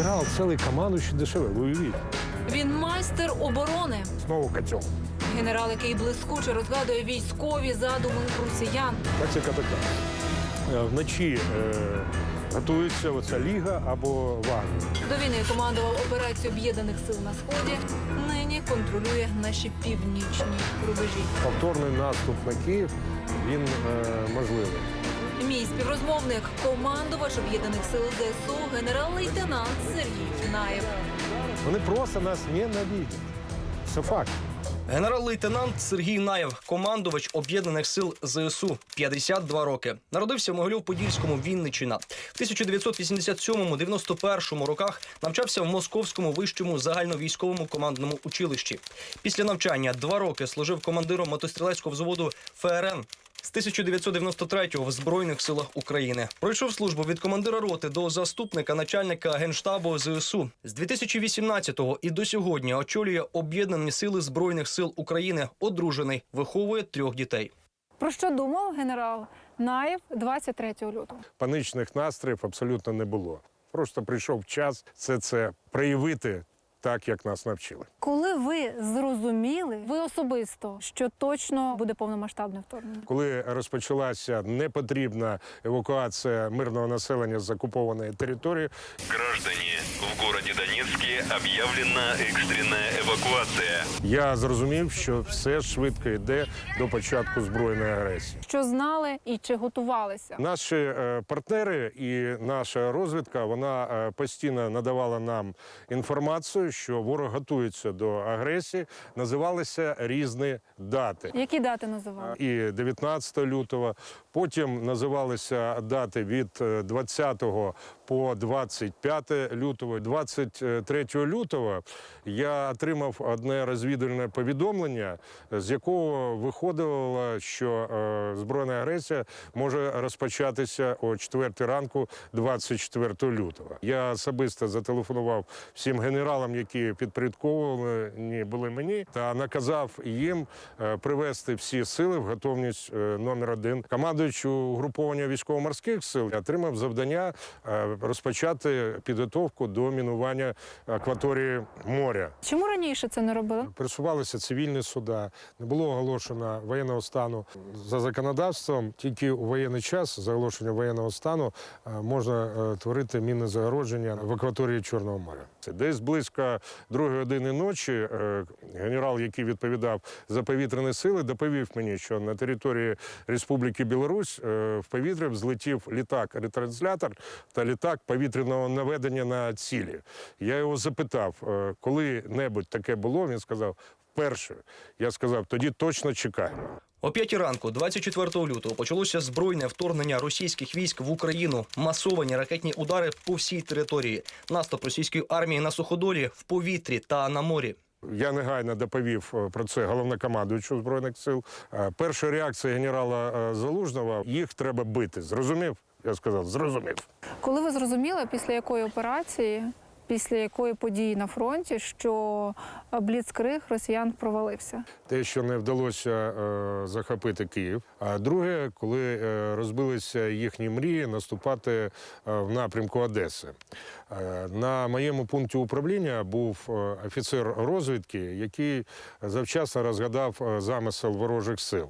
генерал, целый командующий ДШВ, вы увидите. Він майстер оборони. Снова котел. Генерал, який блискуче розгадує військові задуми росіян. Тактика така. Е, Вночі е, готується оця ліга або Вагнер. До війни командував операцію об'єднаних сил на сході. Нині контролює наші північні рубежі. Повторний наступ на Київ, він е, можливий. Мій співрозмовник, командувач об'єднаних сил ЗСУ, генерал-лейтенант Сергій Наєв. Вони просто нас ненавидять. Це факт. Генерал-лейтенант Сергій Наєв, командувач об'єднаних сил ЗСУ, 52 роки. Народився в Могилів-Подільському, Вінниччина. В 1987-91 роках навчався в Московському вищому загальновійськовому командному училищі. Після навчання два роки служив командиром мотострілецького взводу ФРН. З 1993-го в Збройних силах України пройшов службу від командира роти до заступника начальника генштабу ЗСУ. З 2018-го і до сьогодні очолює об'єднані сили збройних сил України. Одружений, виховує трьох дітей. Про що думав генерал Наєв 23 лютого? Панічних настроїв абсолютно не було. Просто прийшов час це, це проявити так, як нас навчили. Коли ви зрозуміли, ви особисто, що точно буде повномасштабне вторгнення? Коли розпочалася непотрібна евакуація мирного населення з окупованої території, Граждане, в городе Донецке объявлена экстренная эвакуация. я зрозумів, що все швидко йде до початку збройної агресії. Що знали і чи готувалися? Наші е, партнери і наша розвідка вона е, постійно надавала нам інформацію, що ворог готується до агресії. Називалися різні дати. Які дати називали? І 19 лютого, потім називалися дати від е, 20 по 25 лютого. 23 лютого я отримав одне розвідувальне повідомлення, з якого виходило, що е, збройна агресія може розпочатися о 4 ранку 24 лютого. Я особисто зателефонував всім генералам, які підпорядковували були мені, та наказав їм е, привести всі сили в готовність е, номер один. Командуючи угруповання військово-морських сил отримав завдання розпочати підготовку до мінування акваторії моря. Чому раніше це не робили? Пересувалися цивільні суда, не було оголошено воєнного стану. За законодавством, тільки у воєнний час за оголошення воєнного стану е, можна е, творити мінне загородження в акваторії Чорного моря. Це десь близько другої години ночі. е, Генерал, який відповідав за повітряні сили, доповів мені, що на території Республіки Білорусь в повітря взлетів літак-ретранслятор та літак повітряного наведення на цілі. Я його запитав, е, коли-небудь таке було. Він сказав, вперше. Я сказав, тоді точно чекаємо. О п'ятій ранку, 24 лютого, почалося збройне вторгнення російських військ в Україну, масовані ракетні удари по всій території, наступ російської армії на суходолі, в повітрі та на морі. Я негайно доповів е, про це головнокомандуючу збройних сил. Е, Перша реакція генерала Залужного їх треба бити. Зрозумів? Я сказав, зрозумів. Коли ви зрозуміли, після якої операції, після якої події на фронті, що бліцкриг росіян провалився? Те, що не вдалося е, захопити Київ. А друге, коли е, розбилися їхні мрії наступати е, в напрямку Одеси. Е, на моєму пункті управління був е, офіцер розвідки, який завчасно розгадав е, замисел ворожих сил.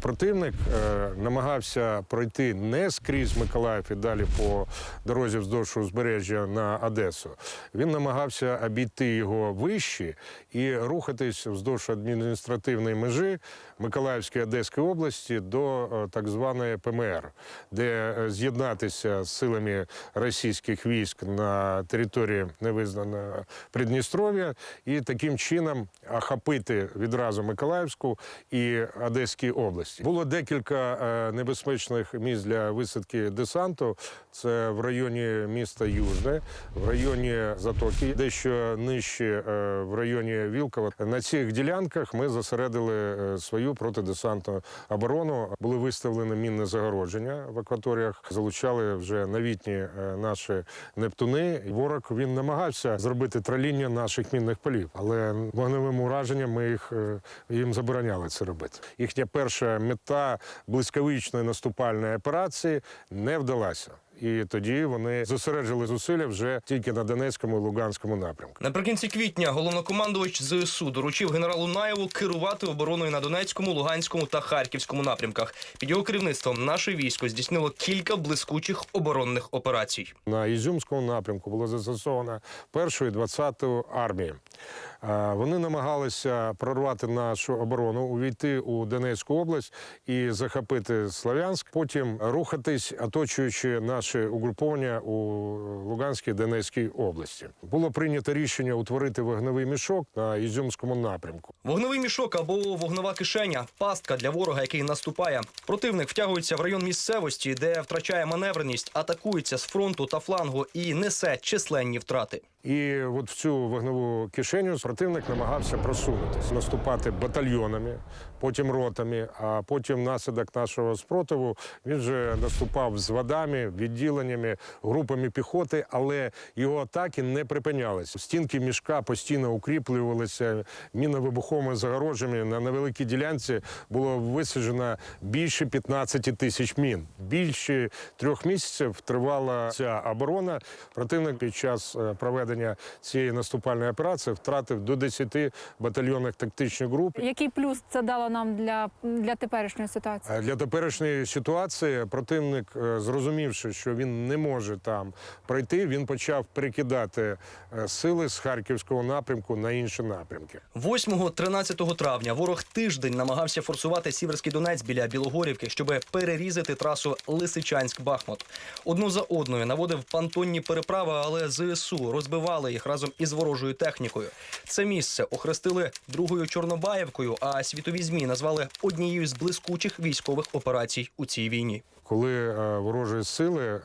Противник е, намагався пройти не скрізь Миколаїв і далі по дорозі вздовж узбережжя на Одесу. Він намагався обійти його вище і рухатись вздовж адміністративної межі Миколаївської Одеської області до е, так званої ПМР, де е, з'єднатися з силами російських військ на території невизнаного Придністров'я і таким чином охопити відразу Миколаївську і Одеській області. Було декілька е, небезпечних місць для висадки десанту. Це в районі міста Южне, в районі Затоки, дещо нижче е, в районі Вілкова. На цих ділянках ми зосередили е, свою протидесантну оборону. Були виставлені мінне загородження в акваторіях. Залучали вже новітні наші нептуни. Ворог він намагався зробити траління наших мінних полів, але вогневим ураженням ми їх їм забороняли це робити. Їхня перша мета блискавичної наступальної операції не вдалася. і тоді вони зосереджили зусилля вже тільки на Донецькому і Луганському напрямку. Наприкінці квітня головнокомандувач ЗСУ доручив генералу Наєву керувати обороною на Донецькому, Луганському та Харківському напрямках. Під його керівництвом наше військо здійснило кілька блискучих оборонних операцій. На Ізюмському напрямку було застосовано першу і 20-ту армії. Е, Вони намагалися прорвати нашу оборону, увійти у Донецьку область і захопити Слов'янськ, потім рухатись, оточуючи наше угруповання у Луганській Донецькій області. Було прийнято рішення утворити вогневий мішок на Ізюмському напрямку. Вогневий мішок або вогнева кишеня пастка для ворога, який наступає. Противник втягується в район місцевості, де втрачає маневреність, атакується з фронту та флангу і несе численні втрати. І от в цю вогневу кишеню противник намагався просунутися, наступати батальйонами, потім ротами, а потім внаслідок нашого спротиву він вже наступав з водами, відділеннями, групами піхоти, але його атаки не припинялися. Стінки мішка постійно укріплювалися мінно-вибуховими загорожами. На невеликій ділянці було висаджено більше 15 тисяч мін. Більше трьох місяців тривала ця оборона. Противник під час е, проведення цієї наступальної операції втратив до 10 батальйонних тактичних груп. Який плюс це дало нам для, для теперішньої ситуації? Для теперішньої ситуації противник, е, зрозумівши, що він не може там пройти, він почав перекидати е, сили з харківського напрямку на інші напрямки. 8-13 травня ворог тиждень намагався форсувати Сіверський Донець біля Білогорівки, щоб перерізати трасу Лисичанськ-Бахмут. Одну за одною наводив пантонні переправи, але ЗСУ розбивали їх разом із ворожою технікою. Це місце охрестили другою Чорнобаївкою, а світові змі назвали однією з блискучих військових операцій у цій війні. Коли е, ворожі сили е,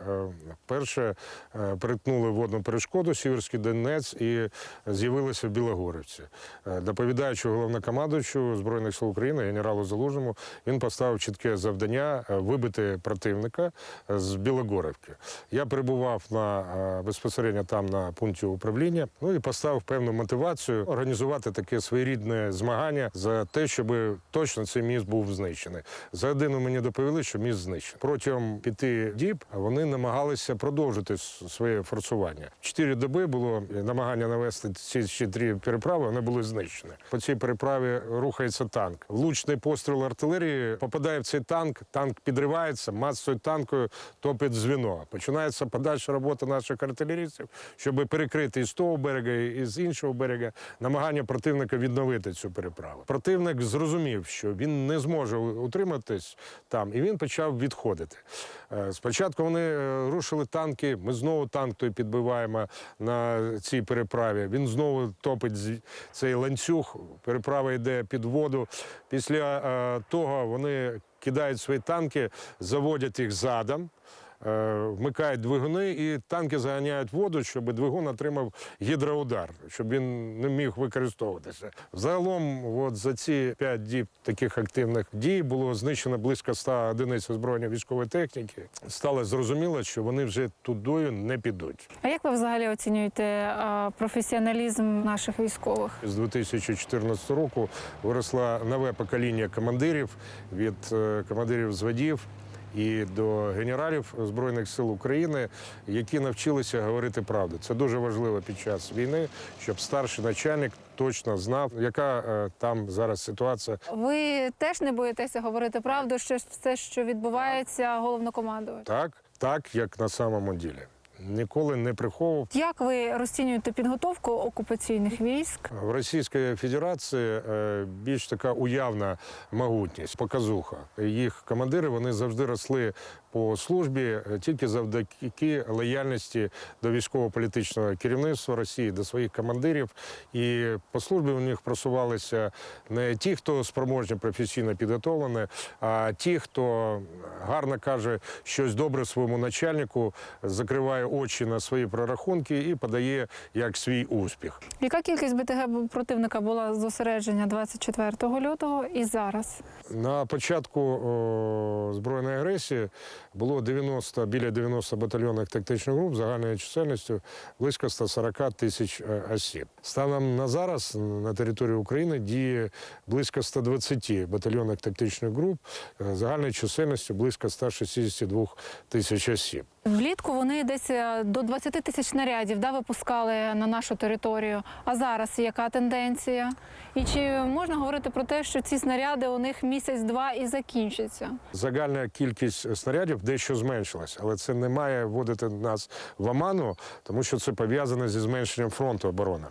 перше е, перетнули водну перешкоду Сіверський Донець і з'явилися в Білогорівці. Доповідаючи головнокомандуючу Збройних сил України генералу Залужному, він поставив чітке завдання вибити противника з Білогорівки. Я перебував на безпосередньо там на пункті управління. Ну і поставив певну мотивацію організувати таке своєрідне змагання за те, щоб точно цей міст був знищений. За годину мені доповіли, що міст знищений. Протягом п'яти діб вони намагалися продовжити своє форсування. Чотири доби було намагання навести ці ще три переправи. Вони були знищені. По цій переправі рухається танк. Влучний постріл артилерії попадає в цей танк. Танк підривається, масою танкою топить звіно. Починається подальша робота наших артилерістів, щоб перекрити і з того берега, і з іншого берега намагання противника відновити цю переправу. Противник зрозумів, що він не зможе утриматись там, і він почав відходити. Е, Спочатку вони е, рушили танки. Ми знову танк той підбиваємо на цій переправі. Він знову топить цей ланцюг. Переправа йде під воду. Після е, того вони кидають свої танки, заводять їх задом. Е, Вмикають двигуни і танки заганяють воду, щоб двигун отримав гідроудар, щоб він не міг використовуватися. Загалом, от за ці п'ять діб таких активних дій було знищено близько 100 одиниць озброєння військової техніки. Стало зрозуміло, що вони вже тудою не підуть. А як ви взагалі оцінюєте е, професіоналізм наших військових? З 2014 року виросло нове покоління командирів від е, командирів зводів і до генералів Збройних сил України, які навчилися говорити правду. Це дуже важливо під час війни, щоб старший начальник точно знав, яка е, там зараз ситуація. Ви теж не боїтеся говорити правду, що все, що відбувається, головнокомандувач? Так, так як на самому ділі. Ніколи не приховував. Як ви розцінюєте підготовку окупаційних військ? В Російській Федерації е, більш така уявна могутність, показуха. Їх командири вони завжди росли по службі е, тільки завдяки лояльності до військово-політичного керівництва Росії, до своїх командирів. І по службі у них просувалися не ті, хто спроможні професійно підготовлені, а ті, хто гарно каже щось добре своєму начальнику, закриває очі на свої прорахунки і подає як свій успіх. Яка кількість БТГ противника була зосередження 24 лютого і зараз? На початку о, збройної агресії було 90, біля 90 батальйонних тактичних груп загальною чисельністю близько 140 тисяч е, осіб. Станом на зараз на території України діє близько 120 батальйонних тактичних груп е, загальною чисельністю близько 162 тисяч осіб. Влітку вони десь е, до 20 тисяч снарядів да, випускали на нашу територію. А зараз яка тенденція? І чи можна говорити про те, що ці снаряди у них місяць-два і закінчаться? Загальна кількість снарядів дещо зменшилась, але це не має вводити нас в оману, тому що це пов'язане зі зменшенням фронту оборони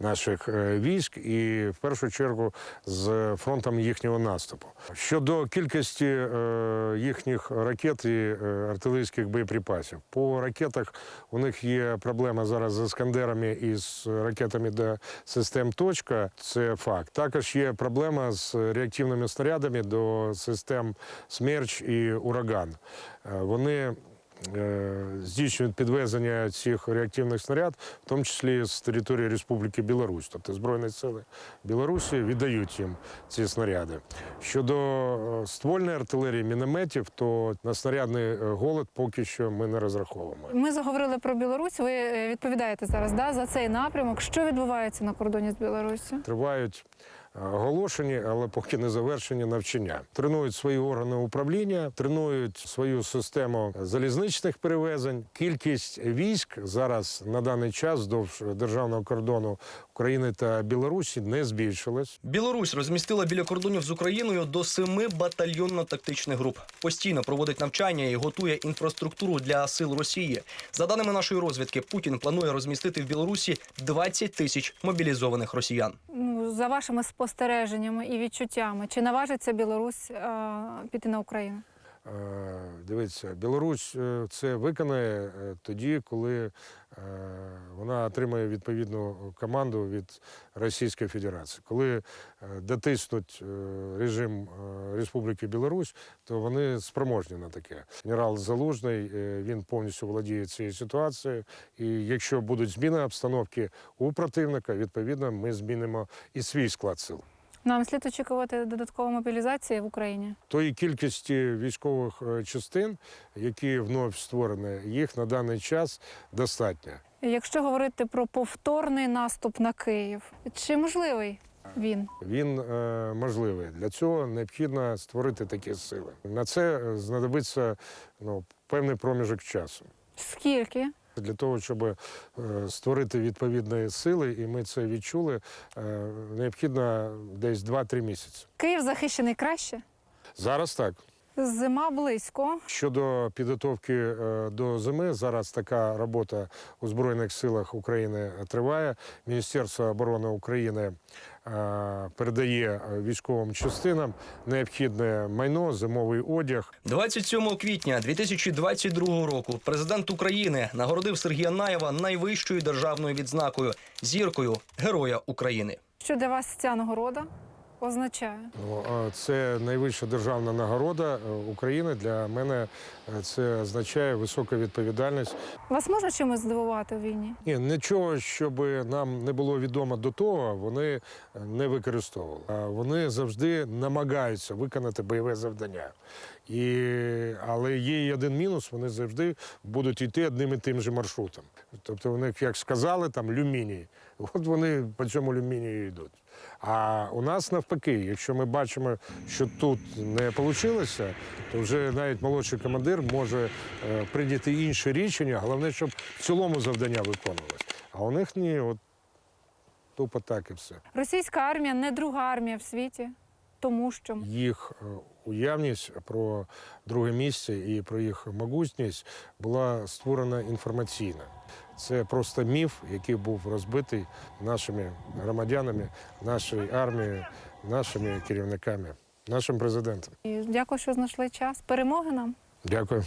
наших е, військ і в першу чергу з фронтом їхнього наступу. Щодо кількості е, їхніх ракет і е, артилерійських боєприпасів, по ракетах у них є проблема зараз з іскандерами і з ракетами до систем точка. Це факт. Також є проблема з реактивними снарядами до систем смерч і ураган. Е, Вони е, здійснюють підвезення цих реактивних снаряд, в тому числі з території Республіки Білорусь. Тобто Збройні сили Білорусі віддають їм ці снаряди. Щодо е, ствольної артилерії, мінометів, то на снарядний голод поки що ми не розраховуємо. Ми заговорили про Білорусь. Ви відповідаєте зараз да, за цей напрямок. Що відбувається на кордоні з Білоруссю? Тривають оголошені, але поки не завершені навчання. Тренують свої органи управління, тренують свою систему залізничних перевезень. Кількість військ зараз на даний час вздовж державного кордону України та Білорусі не збільшилась. Білорусь розмістила біля кордонів з Україною до семи батальйонно-тактичних груп. Постійно проводить навчання і готує інфраструктуру для сил Росії. За даними нашої розвідки, Путін планує розмістити в Білорусі 20 тисяч мобілізованих росіян. За вашими спостереженнями і відчуттями, чи наважиться Білорусь е, піти на Україну? Е, Дивіться, Білорусь е, це виконає е, тоді, коли вона отримає відповідну команду від Російської Федерації. Коли дотиснуть режим Республіки Білорусь, то вони спроможні на таке. Генерал Залужний він повністю володіє цією ситуацією. І якщо будуть зміни обстановки у противника, відповідно ми змінимо і свій склад сил. Нам слід очікувати додаткової мобілізації в Україні. Тої кількості військових е, частин, які вновь створені, їх на даний час достатньо. Якщо говорити про повторний наступ на Київ, чи можливий він? Він е, можливий. Для цього необхідно створити такі сили. На це е, знадобиться ну, певний проміжок часу. Скільки? Для того, щоб е, створити відповідні сили, і ми це відчули, е, необхідно десь 2-3 місяці. Київ захищений краще? Зараз так. Зима близько. Щодо підготовки е, до зими, зараз така робота у Збройних силах України триває. Міністерство оборони України е, передає військовим частинам необхідне майно, зимовий одяг. 27 квітня 2022 року президент України нагородив Сергія Наєва найвищою державною відзнакою зіркою Героя України. Що для вас ця нагорода означає? Ну, Це найвища державна нагорода е, України. Для мене е, це означає висока відповідальність. Вас можна чимось здивувати у війні? Ні, нічого, щоб нам не було відомо до того, вони е, не використовували. Вони завжди намагаються виконати бойове завдання. І, але є і один мінус, вони завжди будуть йти одним і тим же маршрутом. Тобто вони, як сказали, там люміній. От вони по цьому люмінію йдуть. А у нас навпаки, якщо ми бачимо, що тут не вийшло, то вже навіть молодший командир може е, прийняти інше рішення. Головне, щоб в цілому завдання виконувалось. А у них ні, от тупо так і все. Російська армія не друга армія в світі, тому що Їх е, уявність про друге місце і про їх могутність була створена інформаційно. Це просто міф, який був розбитий нашими громадянами, нашою армією, нашими керівниками, нашим президентом. І дякую, що знайшли час. Перемоги нам. Дякую.